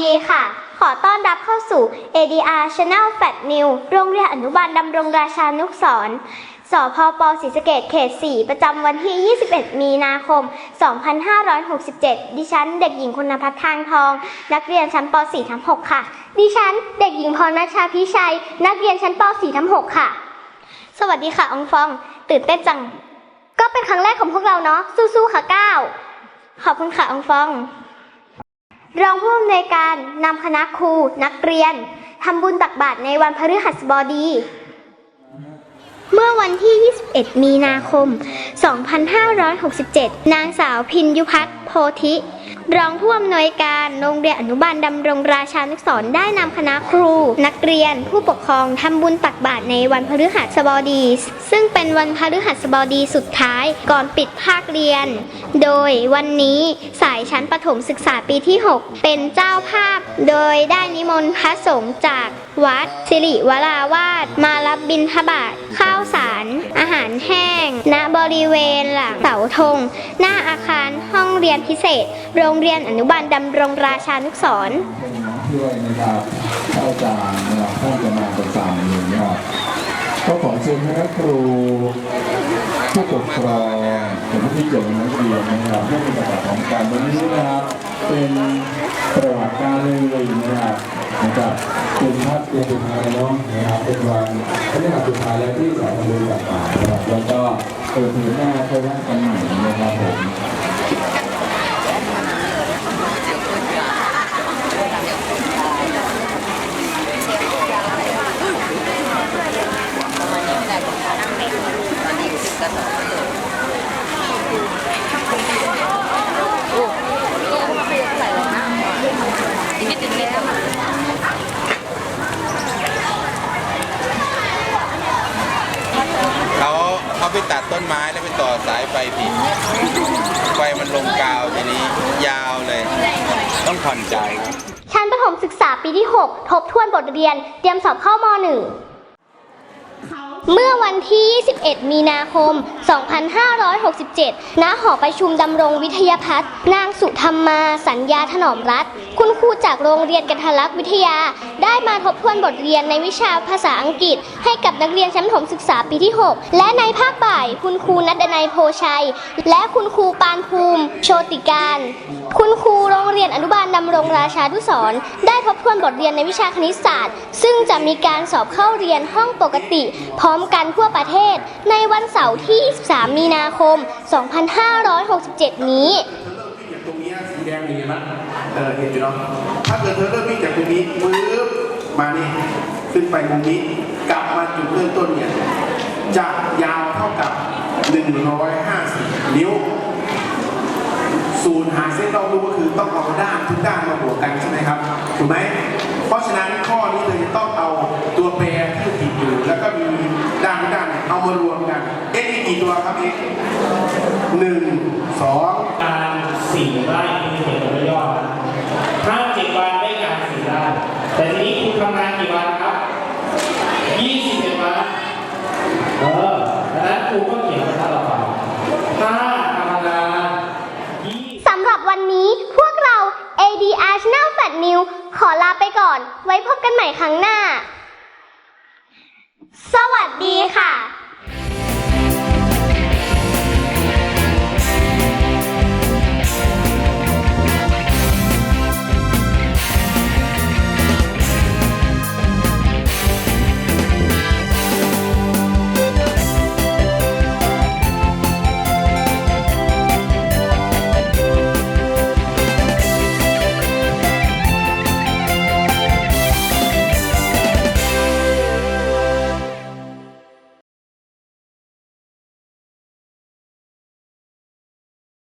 ดีค่ะ ขอต้อนรับเข้าสู่ ADR Channel Fat New โรงเรียนอนุบาลดำรงราชานุกศรสพปศรีสะเกดเขต 4 ประจำวันที่ 21 มีนาคม 2567 ดิฉัน เด็กหญิงคุณพัฒน์ทางทอง นักเรียนชั้นป .4 ทับ6ค่ะ ดิฉัน เด็กหญิงพรณชาพิชัย นักเรียนชั้นป .4 ทับ6ค่ะ สวัสดีค่ะองฟอง ตื่นเต้นจัง ก็เป็นครั้งแรกของพวกเราเนาะ สู้ๆ ค่ะก้าวขอบคุณค่ะองฟอง รองผู้อำนวยการนำคณะครูนักเรียนทำบุญตักบาตรในวันพฤหัสบดี เมื่อวันที่ 21 มีนาคม 2567 นางสาวพินยุพัฒน์โพธิ รองผู้อำนวยการโรงเรียนอนุบาลดำรงราชานุกษรได้นำคณะครู นักเรียนผู้ปกครองทำบุญตักบาตรในวันพฤหัสบดี ซึ่งเป็นวันพฤหัสบดีสุดท้ายก่อนปิดภาคเรียน โดยวันนี้สายชั้นประถมศึกษาปีที่ 6 เป็นเจ้าภาพ โดยได้นิมนต์พระสงฆ์จากวัด สิริวราวาสมารับบิณฑบาตข้าวสาร อาหารแห้ง ณบริเวณหลังเสาธง หน้าอาคาร รียนพิเศษ โรงเรียนอนุบาลดำรงราชานุกศรด้วยนะครับเข้าจานนะครับท่านจะมาประสานอยู่นะครับก็ขอเชิญคณะครูผู้ปกครองผู้ที่เกี่ยวกับนักเรียนนะครับร่วมปฏิบัติของการวันนี้นะครับ เป็นประวัติการเลยนะครับนะครับเป็นพัดเป็นสุดท้ายแล้วเนะครับเป็นวันพฤหัสสุดท้ายแล้วที่สายทำบุญต่างๆนะครับแล้วก็เปิดเผยหน้าเข้าว่ากันใหม่นะครับผม เขาไปตัดต้นไม้แล้วไปต่อสายไฟผิดไฟมันลงกาวทีนี้ยาวเลย ต้องผ่อนจ่ายครับชั้นประถมศึกษาปีที่ 6 ทบทวนบทเรียน เตรียมสอบเข้าม .1 เมื่อวันที่ 21 มีนาคม 2567 ณ หอประชุมดำรงวิทยาพัฒน์นางสุธรรมา สัญญาถนอมรัฐ คุณครูจากโรงเรียนกันทลักษ์วิทยา ได้มาทบทวนบทเรียนในวิชาภาษาอังกฤษ ให้กับนักเรียนชั้นถมศึกษาปีที่ 6 และในภาคบ่าย คุณครูนัดนัยโพชัย และคุณครูปานภูมิ โชติการ คุณครูโรงเรียนอนุบาลดำรงราชานุสรได้ทบทวนบทเรียนในวิชาคณิตศาสตร์ ซึ่งจะมีการสอบเข้าเรียนห้องปกติพร้อมมกันทั่วประเทศ ในวันเสาร์ที่ 23 มีนาคม 2567 นี้ตรงนี้สีแดงนี่นไหมเออเห็นอยู่เนาะถ้าเกิดเธอเริ่มวิ่งจากตรงนี้มืบมานี่ขึ้นไปมุมนี้ กลับมาจุดเริ่มต้นเนี่ยจะยาวเท่ากับ 150 นิ้วศูนย์หาเส้นรอบรู้ก็คือต้องเอาด้านทุกด้านมาบวกกันใช่ไหมครับ ถูกไหม เพราะฉะนั้นข้อนี้เลยต้องเอาตัวแปรที่ติดอยู่ แล้วก็มีด้านทุกด้าน เนี่ยเอามารวมกัน เอ๊ะมีกี่ตัวครับเอ๊ะหนึ่งสองการสี่ไร่ที่เขียนตัวย่อนะถ้าเจ็ดวันได้งานสี่ไร่แต่ทีนี้คุณทำงานกี่วันครับยี่สิบเอ็ดวันเออดังนั้นครูก็เขียนมาถ้าเราไปถ้าทำงานยี่สำหรับวันนี้พวกเรา ADR Channel Fat New ขอลาไปก่อน ไว้พบกันใหม่ครั้งหน้า